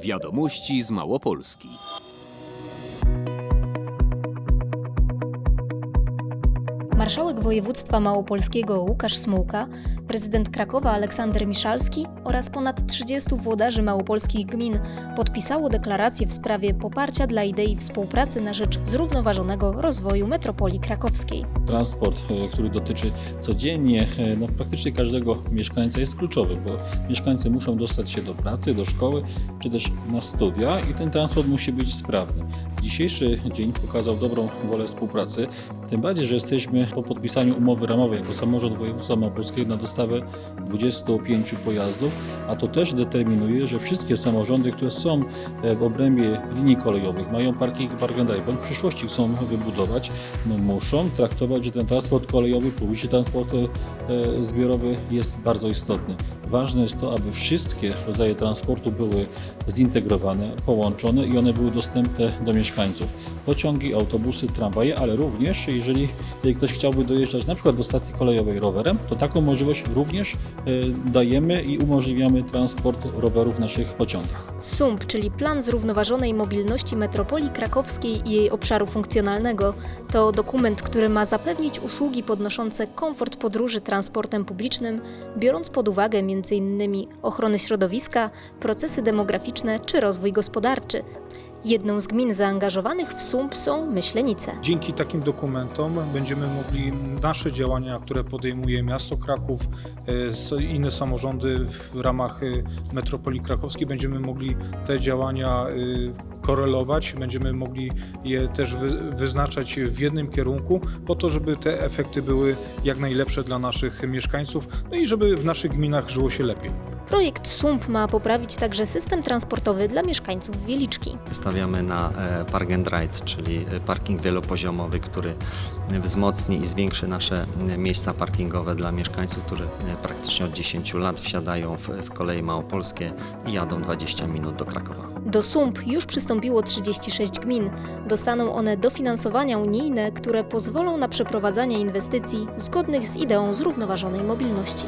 Wiadomości z Małopolski. Marszałek województwa małopolskiego Łukasz Smułka, prezydent Krakowa Aleksander Miszalski oraz ponad 30 włodarzy małopolskich gmin podpisało deklarację w sprawie poparcia dla idei współpracy na rzecz zrównoważonego rozwoju metropolii krakowskiej. Transport, e, który dotyczy codziennie e, no, praktycznie każdego mieszkańca jest kluczowy, bo mieszkańcy muszą dostać się do pracy, do szkoły, czy też na studia i ten transport musi być sprawny. Dzisiejszy dzień pokazał dobrą wolę współpracy, tym bardziej, że jesteśmy po podpisaniu umowy ramowej jako samorząd województwa małopolskiego na dostawę 25 pojazdów, a to też determinuje, że wszystkie samorządy, które są e, w obrębie linii kolejowych, mają parking park and drive, bądź w przyszłości chcą wybudować, no muszą traktować, że ten transport kolejowy, publiczny transport e, e, zbiorowy jest bardzo istotny. Ważne jest to, aby wszystkie rodzaje transportu były zintegrowane, połączone i one były dostępne do mieszkańców. Pociągi, autobusy, tramwaje, ale również jeżeli ktoś chciałby dojeżdżać na przykład do stacji kolejowej rowerem, to taką możliwość również e, dajemy i umożliwiamy transport rowerów w naszych pociągach. SUMP, czyli Plan Zrównoważonej Mobilności Metropolii Krakowskiej i jej obszaru funkcjonalnego, to dokument, który ma zapewnić usługi podnoszące komfort podróży transportem publicznym, biorąc pod uwagę m.in. ochronę środowiska, procesy demograficzne czy rozwój gospodarczy. Jedną z gmin zaangażowanych w SUMP są Myślenice. Dzięki takim dokumentom będziemy mogli nasze działania, które podejmuje miasto Kraków, e, inne samorządy w ramach e, metropolii krakowskiej, będziemy mogli te działania e, korelować, będziemy mogli je też wy, wyznaczać w jednym kierunku, po to, żeby te efekty były jak najlepsze dla naszych mieszkańców, no i żeby w naszych gminach żyło się lepiej. Projekt SUMP ma poprawić także system transportowy dla mieszkańców Wieliczki. Stawiamy na e, Park and Ride, czyli e, parking wielopoziomowy, który wzmocni i zwiększy nasze e, miejsca parkingowe dla mieszkańców, którzy praktycznie od 10 lat wsiadają w, w koleje małopolskie i jadą 20 minut do Krakowa. Do SUMP już przystąpiło 36 gmin. Dostaną one dofinansowania unijne, które pozwolą na przeprowadzanie inwestycji zgodnych z ideą zrównoważonej mobilności.